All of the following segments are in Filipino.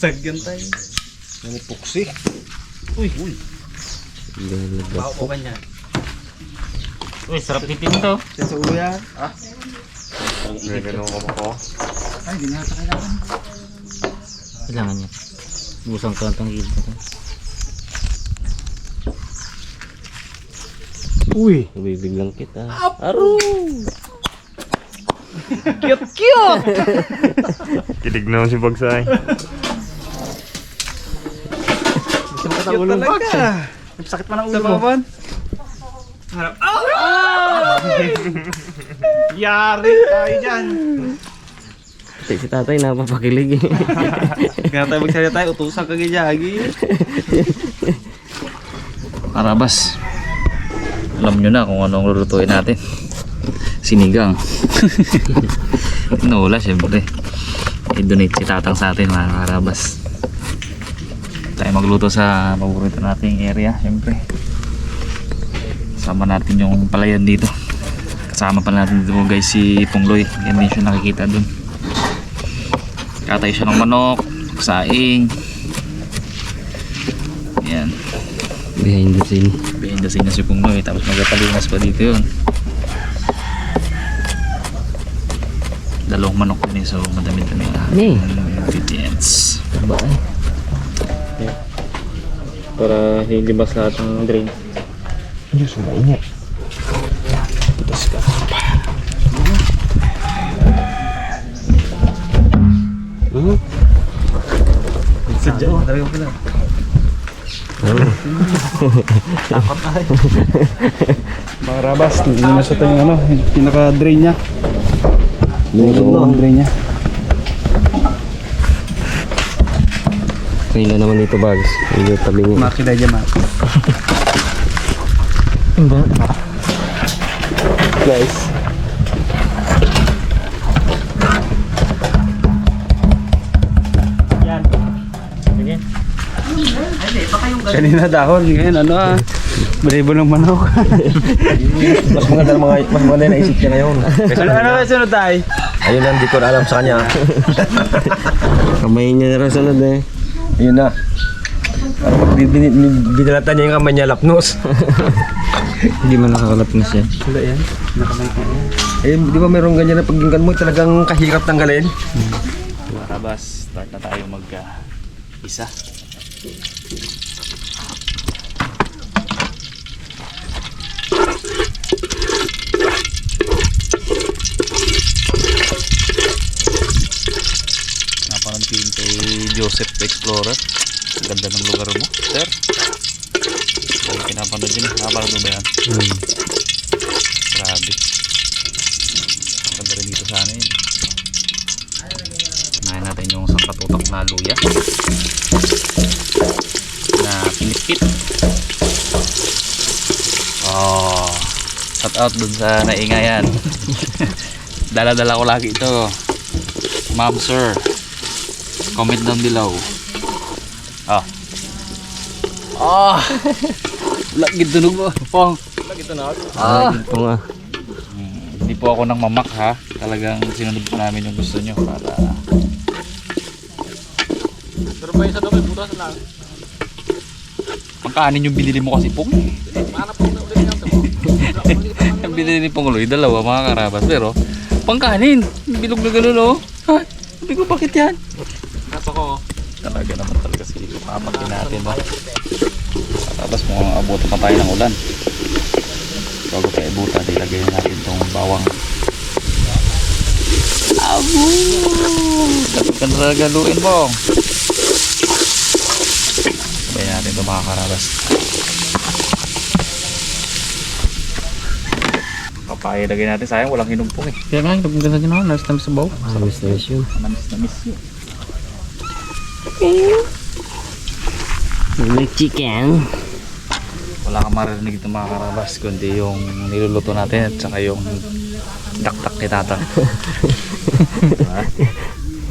Sagyan tayo. Ano puksi? Uy, Galagat bako po. pa niya. Uy, sarap titim to. Sa ulo yan. Ganun ko mo Ay, di na kailangan. Kailangan niya. Busang ko lang na to. Uy. Bibiglang kita. Aro! Cute, cute! Kilig na si Bagsay. Sakit ang ulo mo. Sakit pa ng ulo mo. Sa Harap. Ah! Yari tayo dyan. Si si tatay napapakilig eh. Kaya tayo magsalita tayo, utusan ka gijagi. Karabas. Alam nyo na kung ano ang lulutuin natin. Sinigang. Nawala syempre. I-donate si tatang sa atin mga karabas. Tayo magluto sa paborito nating area syempre. Kasama natin yung palayan dito. Kasama pa natin dito guys si Pungloy. Yan din siya nakikita dun. Katay siya ng manok, saing. Yan. Behind the scene. Behind the scene na si Pungnoy tapos magpapalimas pa dito yun dalawang manok din eh so madami dami na Ni. ingredients Ba eh. para hilibas lahat ng drain Diyos, mainit. Sadya, talaga pala. Mga rabas, hindi na sa tayo yung ano, yung pinaka-drain niya. Ang drain niya. Kanila naman dito bags. Medyo tabi niya. Makina dyan ma. Nice. Kanina dahon, ngayon ano ah. Balibo ng manok. Mas maganda na mga mas maganda na isip niya ngayon. ano ano ba sunod tayo? Ayun na, hindi ko na alam sa kanya. Kamay niya na rin sunod eh. Ayun na. Binalatan niya yung kamay niya lapnos. Hindi man nakakalap na siya. Wala yan. Yan. eh, di ba mayroong ganyan na paginggan mo, talagang kahirap tanggalin? Karabas start na tayo mag uh, yun kay Joseph the Explorer. Ganda ng lugar mo sir. Kaya pinapanood yun napanood mo ba yan? Hmm. grabe. Ganda rin dito sana yun. Unahin natin yung sangkatutak na luya. Na pinipit. Oh, shout out dun sa naingayan. Dala-dala ko lagi ito. Ma'am sir, comment down below. Ah. Ah. Lagi tunog mo. Pong. Ah, ito nga. Hmm, Hindi po ako nang mamak ha. Talagang sinunod po namin yung gusto nyo para Pero pa isa daw may butas lang. Pagkaanin yung binili mo kasi pong. Hanap ko na ulit niya. Yung binili ni Panguloy, dalawa mga karabas. Pero, pangkanin. Bilog na gano'n, oh. Ha? Sabi ko, bakit yan? Talaga naman talaga si papagin natin, no? Karabas, mukhang abutan pa tayo ng ulan. Bago tayo abutan, ilagay natin tong bawang. Abo! Dapat ka na talaga luin, Bong. Sabay natin ito mga karabas. Papaya lagay natin. Sayang, walang hinumpong eh. Kaya nga, hinumpong ka sa ginawa. Nasa tamis sa baw. Amis na yun. Namis na miss yun. May chicken. wala kang maririnig itong mga karabas kundi yung niluluto natin at saka yung dakdak ni tata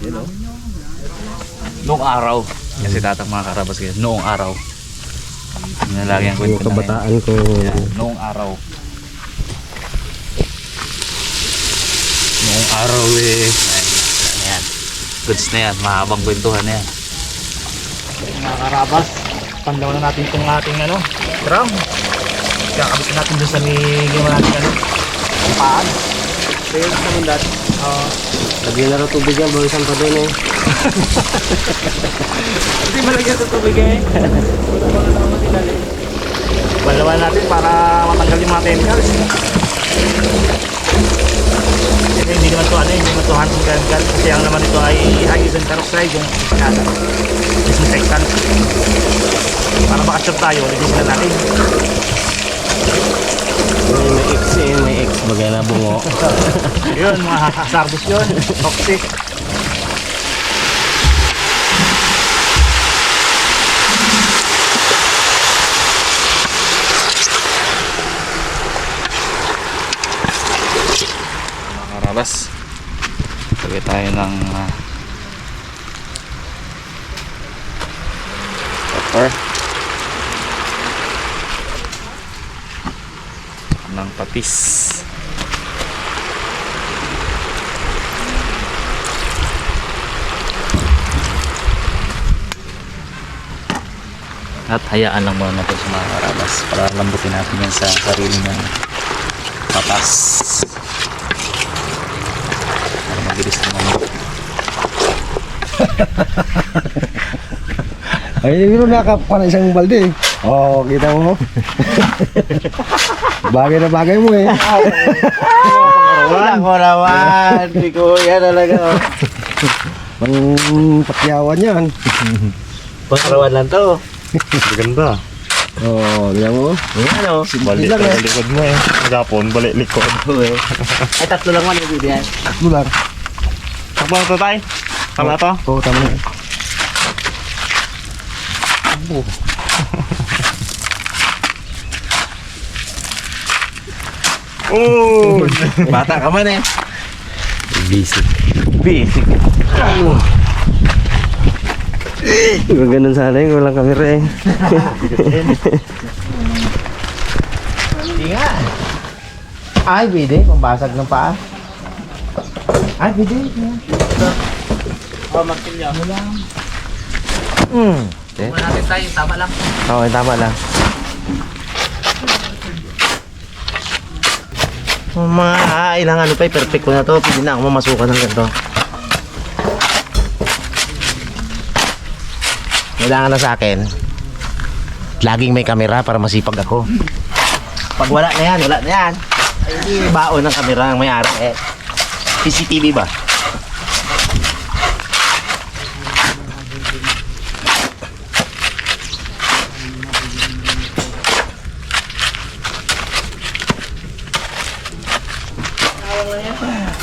diba? noong araw kasi tata mga karabas kayo noong araw yun lagi ang Yung kwento kabataan ko. Noong araw noong araw eh yan, yan. goods na yan mahabang kwentuhan na yan mga karabas. Pandaw na natin itong ating ano, drum. Kakabit natin doon sa may ginawa natin ano, paan. Kaya sa mundat. Oo. Lagyan na rin tubig yan, bawisan pa doon eh. Hindi malagyan sa tubig eh. Balawan natin para matanggal yung mga chemicals. Kasi hindi naman to ano, hindi naman to harmful chemical. Kasi ang naman ito ay hydrogen peroxide, yung pinasa. Disinfectant. Para makasure tayo, linisin na natin. May, may X eh, may X. Bagay na bungo. Yun, mga hazardous yun. Toxic. Karabas. Lagay tayo ng uh, pepper. ng patis. At hayaan lang muna natin sa mga karabas para lambutin natin yan sa sarili ng patas. Para mabilis naman. Ay, hindi mo nakakuha na isang balde. Oo, oh, kita mo. bagay na bagay mo eh. Wala ko naman. Hindi ko yan talaga. Pang pakyawan yan. Pangarawan lang to. Ganda. Oo, oh, tingnan mo. Ayan o. Balik lang eh. likod mo eh. Magapon, balik likod. Ay, tatlo lang man. Takbo lang. Takbo na to tayo. Tama na to. Oo, tama na. Oh! Bata ka man eh. Basic. Basic. Kung ganun sana yung walang kamera eh. Ay, pwede. Pambasag ng paa. Ay, pwede. Hmm. Oo, tama lang. Oh, mga ilang ano pa, eh, perfect ko na to. Pwede na ako mamasukan ng ganito. Kailangan na sa akin, laging may kamera para masipag ako. Pag wala na yan, wala na yan. Ay, baon ng kamera ang may-ari eh. CCTV ba?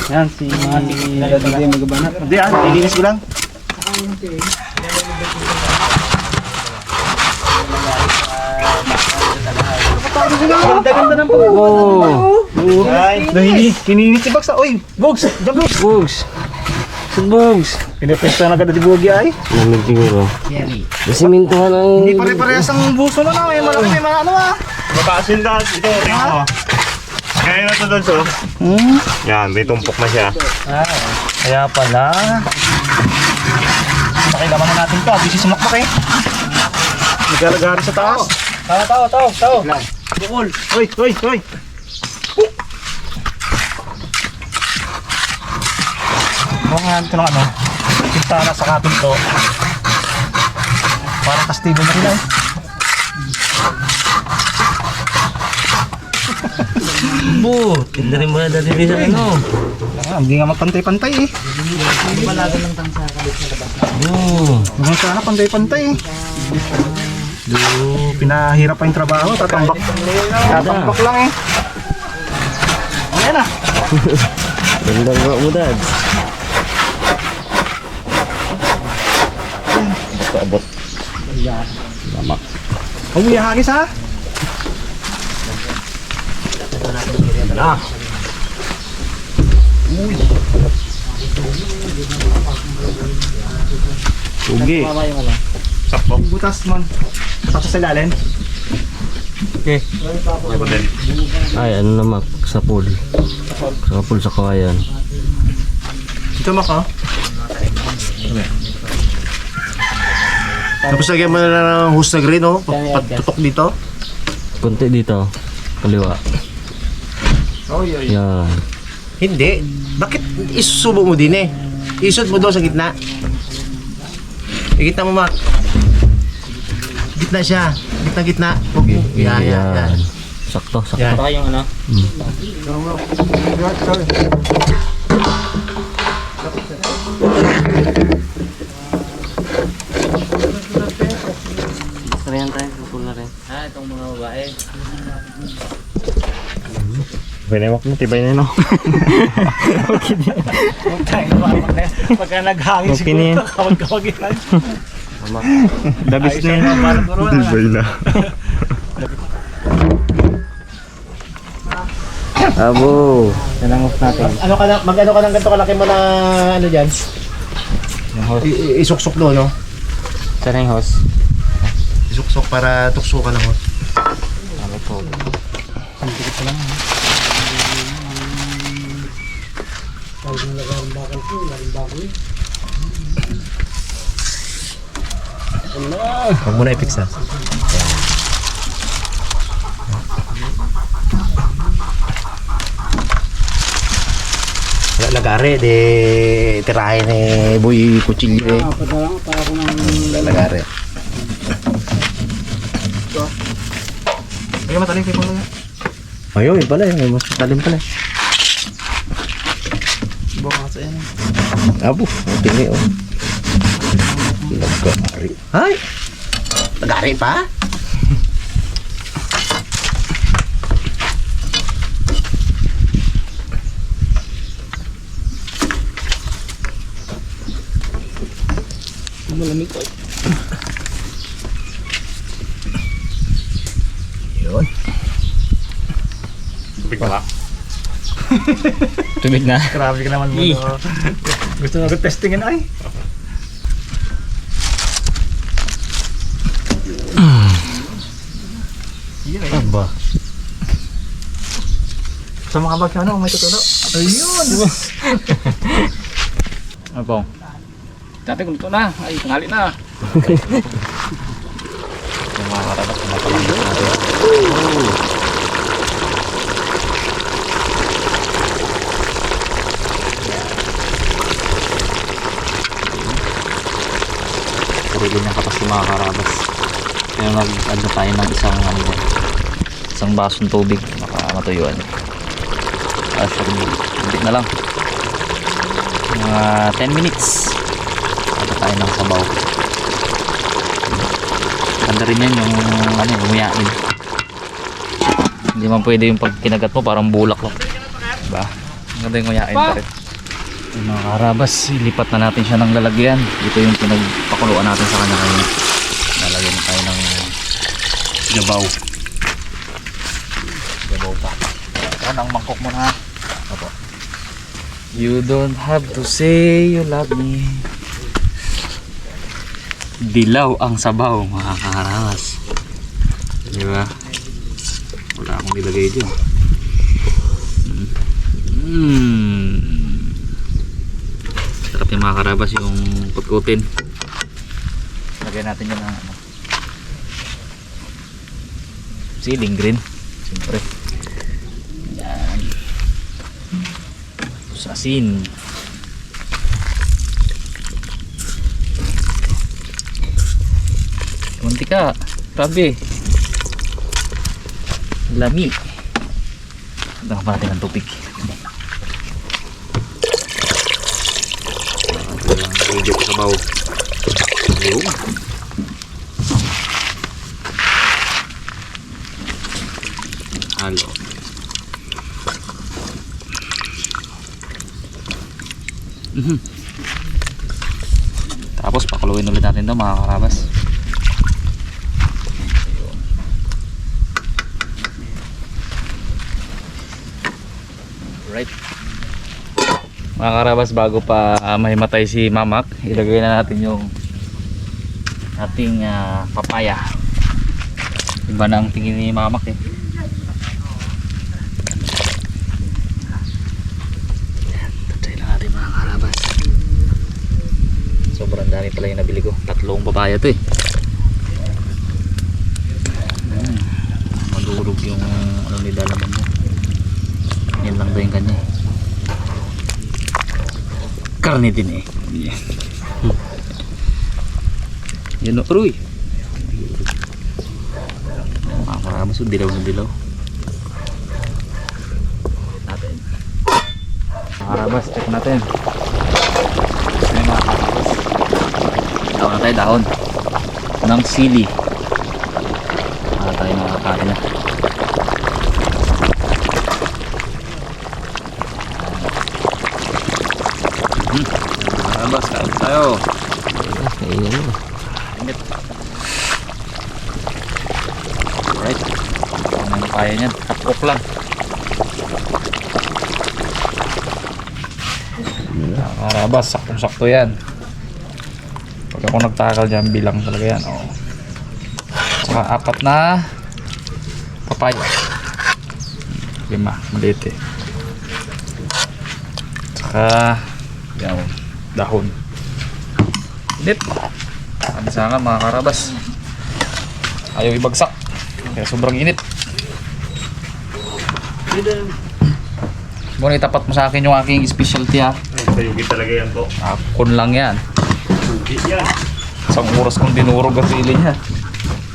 Yan, si Mati. Hindi ah, ilinis ko lang. Ganda-ganda ng pag- Oh, Ay, nahinis, kininis si Bags ah. Uy, Bogs, dyan Bogs. Bugs. Si Bugs. Pinapesta na agad ni Bogi ay. Lamig siguro. Nasimintuhan ang... Hindi pare-parehas ang buso na na. May malaki, may mga ano ah. Mataasin lahat. Ito, tingnan mo. Kaya na to doon, so. Hmm? Yan, may tumpok na siya. Kaya pala. Pakilaman na natin to. Busy sumakmak eh. Nagalagari sa taas. Tao, tao, tao, tao. Bukol. Uy, uy, uy. Mga ito ng ano. Pintana sa kapin to. Para kastigo na rin eh. Bu, tinda rin mo na dati sa ano. Ah, hindi nga magpantay-pantay eh. Bu. Huwag sana pantay-pantay eh. Do, pinahirap pa yung trabaho, tatambak. Tatambak lang eh. Ayan ah. Gandang mga mo, Dad. Huwag mo ihagis ha. Ugi. Sakto. Butas man. Tapos sa ilalim. Din. Ay, ano naman, sa pool. Sa pool sa kawayan. Dito mak ha. Tapos lagyan mo na ng hose na green, oh. Patutok dito. Kunti dito. Kaliwa. Yan. Hindi. Bakit isusubo mo din eh? Isot mo doon sa gitna. Ikita mo, Mac. Gitna siya. Gitna, gitna. Okay. Yan, yan, yan. Sakto, sakto. Yan. Saka yung ano. Sarihan tayo, kupul na rin. Ah, itong mga babae. Pinewak mo, tibay na yun, no? Pagka naghangin Okay na yan. kawag-kawag yan. Dabis na yan. Parang corona. na. Abo. Nanangos natin. Ano ka na, mag-ano ka ng ganito kalaki mo na ano dyan? I- i- isuksok doon, no? Saan yung host? Isuksok para tuksukan ng hose. Huwag mo na i-fix ha. Wala lagari, de tirahin ni Boy Kutsilyo eh. Wala lagari. Ay, mataling kayo pala. Ayun, yun pala eh. Mas matalim pala. Baka sa yan. Abo, ang tini oh. Lagari. Ay! Lagari pa? Malamig ko. Yun. Tubig na. Grabe ka naman mo. no? Gusto mo testingin ay. Sa mga magkano, may tutulo. Ayun! Ano pong? Dati kung ito na. Ay, tangali na. Yung mga karabat, pinapalamig natin. Puro ganyan katas yung mga karabas. Kaya nag-add na tayo ng isang ano isang basong tubig baka matuyuan. Ah, sorry, hindi na lang. Mga 10 minutes. Ano tayo ng sabaw. Ganda rin yan yung ano umuyain hindi man pwede yung pag kinagat mo parang bulak lang diba? Ganda yung umuyain pa rin. Yung mga karabas ilipat na natin siya ng lalagyan. Ito yung pinagpakuluan natin sa kanya kanina lalagyan tayo ng gabaw gabaw pa. Yan ang mangkok mo na. You don't have to say you love me. Dilaw ang sabaw, mga karawas. Di ba? Wala akong nilagay dyan. Mm. Sarap yung mga karabas yung kutkutin. Lagyan natin yan ng ano. Ceiling green. Siyempre. Yan. Tapos asin. Munti ka. Grabe. Lami. Dama pa natin ng tubig. Medyo sabaw. Yun. Halo. Mhm. Tapos pakuluin ulit natin 'to mga karabas. Right. Mga karabas bago pa ah, mahimatay si Mamak, ilagay na natin yung ating ah, papaya. Iba na ang tingin ni Mamak eh. pala yung nabili ko. Tatlong papaya to eh. Hmm. madurog yung ano ni dalaman mo. Yan lang daw yung kanya eh. Karne din eh. Yan. Yan o. Aroy! Makakaramas yung dilaw na dilaw. Natin. Makakaramas check natin. Dahon na tayo, dahon. Ng sili. Para tayo makakain na. Hmm. Karabas, kain tayo. Ayun ano. Init. Alright. Ano na kaya niyan? Tapok lang. Karabas, saktong-sakto yan. Ako nagtakal dyan, bilang talaga yan. Oh. Saka apat na papaya. Lima, maliit eh. Saka yan, dahon. Init. Sabi sa akin mga karabas. Ayaw ibagsak. Kaya sobrang init. Muna itapat mo sa akin yung aking specialty ha. Sayugi talaga yan po. Akon lang yan. Isang oras kong dinurog ang sili niya.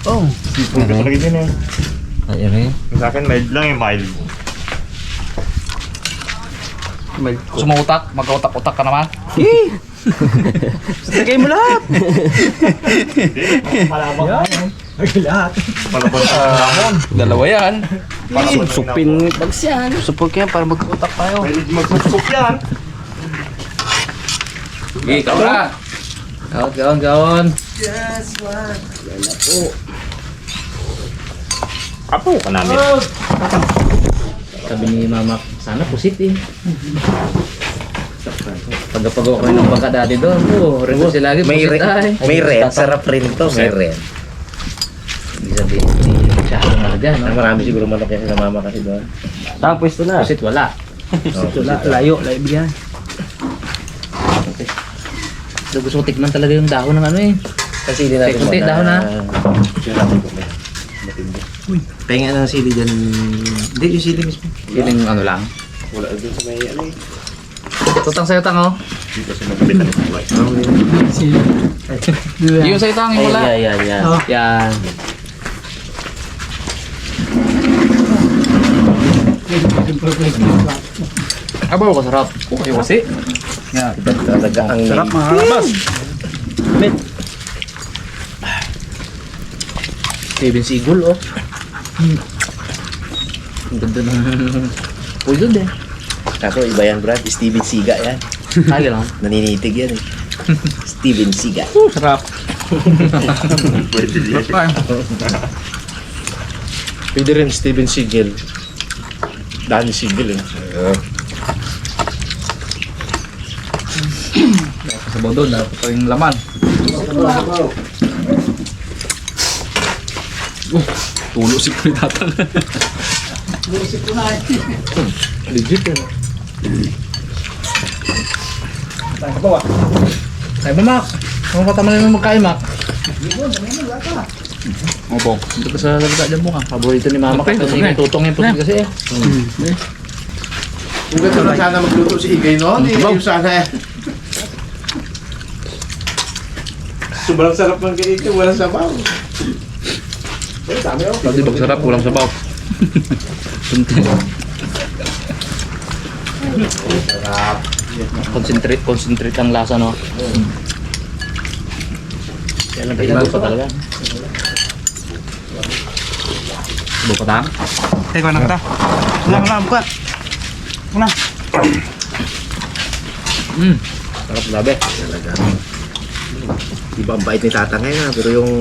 Oh. Sugi talaga din eh. Ayun eh. Sa akin mild lang yung mild. Gusto mo utak? Mag-utak-utak ka naman? Lagay mo lahat. Malabang Malabang sa hamon. Dalawa yan. Supin bags yan. Support ko yan para mag-utak tayo. Pwede magsusup yan. Ikaw na. Gawon, gawon, gawon. Apo ka namin. Sabi ni mama, sana pusit eh. Pagkapagawa ko ng bangka dati doon, oh, rin si lagi May, pusit ay. may red. Sarap rin to. May red. Ibig sabihin, hindi ano dyan, Ah, no? marami siguro manok yan sa mama kasi doon. Saan pwesto na? Pusit wala. Oh, La- Layo, layo biyan. So, gusto ko tikman talaga yung dahon ng ano eh. Kasi hindi natin Kunti, dahon na. Pengen ng sili dyan. Hindi, yung sili mismo. Yun yung ano lang. Wala doon sa may ano eh. Tutang sa'yo tang oh. Dito sa magkabitan ng buhay. Yung sa'yo tang, yung wala. Ay, yan, yan. Yan. Aba ko sarap. Okay kasi. Yan. Talaga ang Sarap mga karabas. Steven Seagull oh. Ang ganda ng poison eh. Kaso iba yan, Brad. Steven Siga yan. Ay, lang. Naninitig yan eh. Steven Siga. Sarap. Pwede din. Pwede rin Steven Seagal. Danny Seagal eh. Sabaw doon, dapat pa yung laman. Oh, tulo si Pritatan. Legit yan. Ay ba, Mac? Kung katama na magkain, Mac? Opo. Dito ka sa labita dyan mo ka. Paborito ni Mama Okay, kasi tutong yung pusit kasi eh. Kung ganito na sana magluto si Igay noon, eh, yung sana eh. Sobrang sarap ng ganito, walang sabaw. Ay, dami oh. Pati pag sarap, kulang sabaw. concentrate, concentrate ang lasa, no? Yan lang pinag pa talaga. Subo pa tang? Teko na kita. Wala, wala, buka. Wala. Mm. Sarap labi. Di ba ang bait ni Tata ngayon ah, pero yung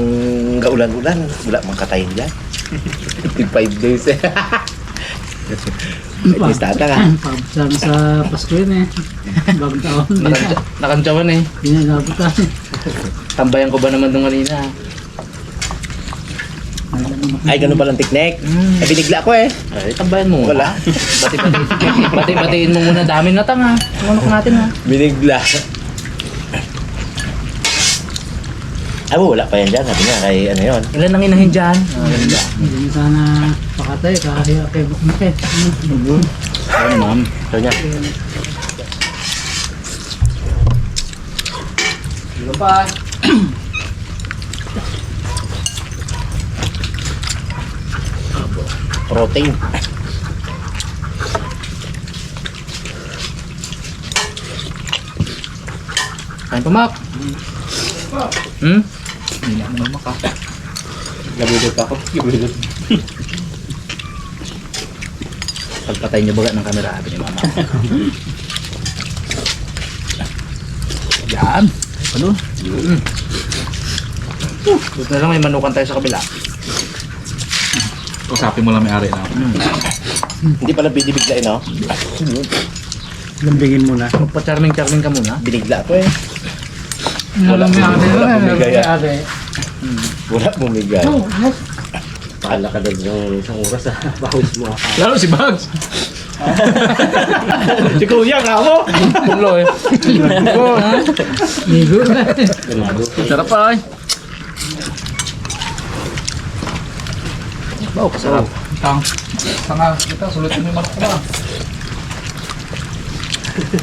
gaulan-ulan, wala mang katayin dyan. Tig 5 days eh. Bait ni Tata ka. Pabsan sa Pasko yun eh. Bagong taon. Nakantsa- Nakantsawan eh. Ginagabutan. Tambayan ko ba naman nung kanina? Ay, ganun palang teknik. Eh, binigla ko eh. Ay, tambayan mo. Wala. Bati, bati, bati, batiin mo muna. Dami na tanga. Manok natin ha. Binigla. Ay, wala pa yan dyan. Sabi niya, kay ano yun. Ilan ang inahin dyan? Hindi mo sana pakatay, kahaya kay Bukmake. Ano, ma'am? Ito niya. Ano pa? Protein. Kain pa, Mac. Hmm? Hindi na naman maka. Gabidot ako. Gabidot. Pagpatay niyo baga ng camera, sabi ni Mama. Yan. Ano? Mm. Buti na lang may manukan tayo sa kabila. Usapin mo lang may ari na. Hindi pala binibigla, eh, no? Lambingin mo na. Magpa-charming-charming ka muna. Binigla ko, eh. Wala Wala- wala bumigay, ah. Wala bumigay. Paala ka doon yung isang oras, ah. Bawis mo. Lalo si Bugs. Si Kuya, kamo! Pulo eh. Ligo na. Sarap pa eh. Wow, kasarap. Tang. Tanga, kita sulit mo yung manok ko ba?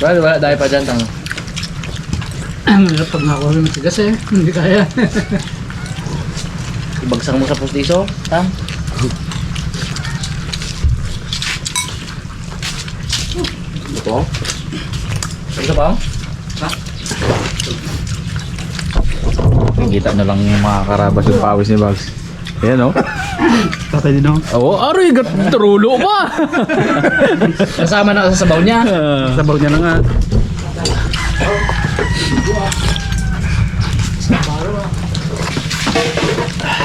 Wala, wala, dahil pa dyan, tang. Mahirap pag nakuha ng matigas eh. Hindi kaya. Ibagsang mo sa pustiso, tang. Ito? Isa pa? Ha? Nakikita na lang yung mga karabas yung pawis ni Bugs. Ayan o. Tatay din ako. Oo, aray, gat trulo pa. Kasama na sa sabaw niya. Sabaw niya na nga.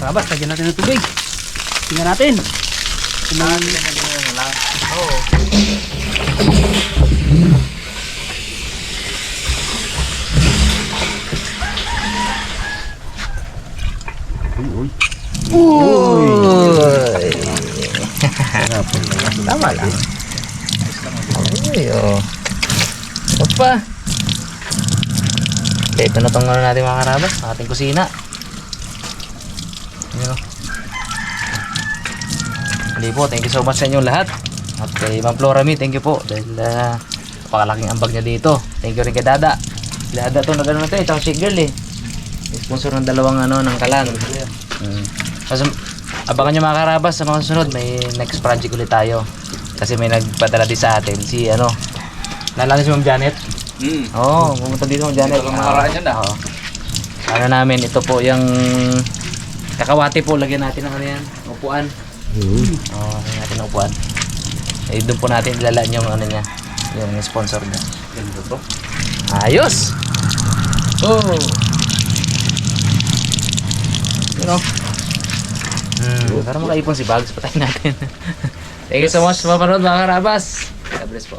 Karabas, lagyan natin ng tubig. Tingnan natin. Tama lang. Ay, oh. Huwag pa. Okay, ito na tong ano natin mga karabas, ating kusina. Ayan o. Hindi po, thank you so much sa inyong lahat. At kay Ma'am Flora Mi, thank you po. Dahil uh, napakalaking ambag niya dito. Thank you rin kay Dada. Dada to, nagano na to eh, tsaka si Girl eh. Sponsor ng dalawang ano, ng kalan. Mm. Kasi, abangan nyo mga karabas sa mga susunod, may next project ulit tayo. Kasi may nagpadala din sa atin, si ano, nalala si Ma'am Janet? Mm. Oo, oh, pumunta dito Ma'am Janet. Dito lang nakaraan yan, ah. Oo. Ano namin, ito po yung kakawati po, lagyan natin ng ano yan, upuan. Oo, lagyan natin ng upuan. Eh, doon po natin ilalaan yung ano niya, yung sponsor niya. Ganda to. Ayos! Oh! You know? Hmm, para makaipon si Bugs, patayin natin. Thank you so much sa mapanood mga karabas. God bless po.